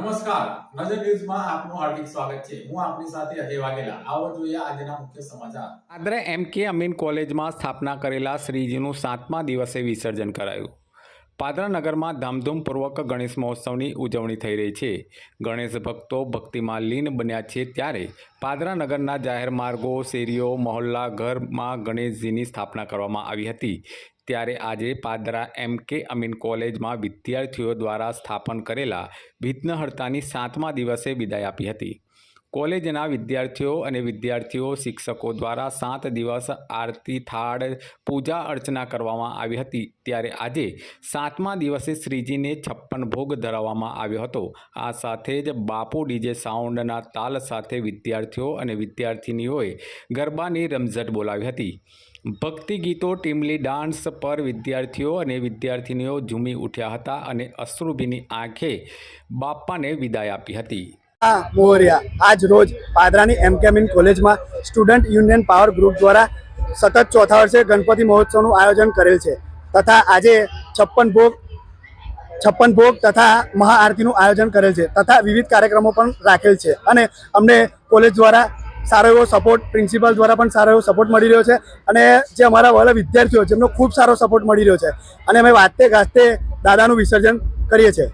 નમસ્કાર. નજર ન્યૂઝમાં આપનું હાર્દિક સ્વાગત છે. હું આપની સાથે અજય વાઘેલા. આવો જોઈએ આજના મુખ્ય સમાચાર. આદરે એમ કે અમીન કોલેજમાં સ્થાપના કરેલા શ્રીજીનું સાતમા દિવસે વિસર્જન કરાયું. પાદરા નગરમાં ધામધૂમપૂર્વક ગણેશ મહોત્સવની ઉજવણી થઈ રહી છે. ગણેશ ભક્તો ભક્તિમાં લીન બન્યા છે ત્યારે પાદરા નગરના જાહેર માર્ગો, શેરીઓ, મહોલ્લા ઘરમાં ગણેશજીની સ્થાપના કરવામાં આવી હતી. ત્યારે આજે પાદરા એમ કે અમીન કોલેજમાં વિદ્યાર્થીઓ દ્વારા સ્થાપન કરેલા વિઘ્નહર્તાની સાતમા દિવસે વિદાય આપી હતી. કોલેજના વિદ્યાર્થીઓ અને વિદ્યાર્થીઓ શિક્ષકો દ્વારા સાત દિવસ આરતી થાળ પૂજા અર્ચના કરવામાં આવી હતી. ત્યારે આજે સાતમા દિવસે શ્રીજીને છપ્પન ભોગ ધરાવવામાં આવ્યો હતો. આ સાથે જ બાપુ ડીજે સાઉન્ડના તાલ સાથે વિદ્યાર્થીઓ અને વિદ્યાર્થિનીઓએ ગરબાની રમઝટ બોલાવી હતી. ભક્તિ ગીતો, ટીમલી ડાન્સ પર વિદ્યાર્થીઓ અને વિદ્યાર્થિનીઓ ઝૂમી ઉઠ્યા હતા અને અશ્રુભીની આંખે બાપાને વિદાય આપી હતી. મોહરિયા. આજ રોજ પાદરાની એમ કેમિન કોલેજમાં સ્ટુડન્ટ યુનિયન પાવર ગ્રુપ દ્વારા સતત ચોથા વર્ષે ગણપતિ મહોત્સવનું આયોજન કરેલ છે તથા આજે છપ્પન ભોગ છપ્પન ભોગ તથા મહાઆરતીનું આયોજન કરેલ છે તથા વિવિધ કાર્યક્રમો પણ રાખેલ છે. અને અમને કોલેજ દ્વારા સારો એવો સપોર્ટ પ્રિન્સિપાલ દ્વારા પણ સારો એવો સપોર્ટ મળી રહ્યો છે અને જે અમારા વાલા વિદ્યાર્થીઓ છે જેમનો ખૂબ સારો સપોર્ટ મળી રહ્યો છે. અને અમે વાતે ગાજતે દાદાનું વિસર્જન કરીએ છીએ.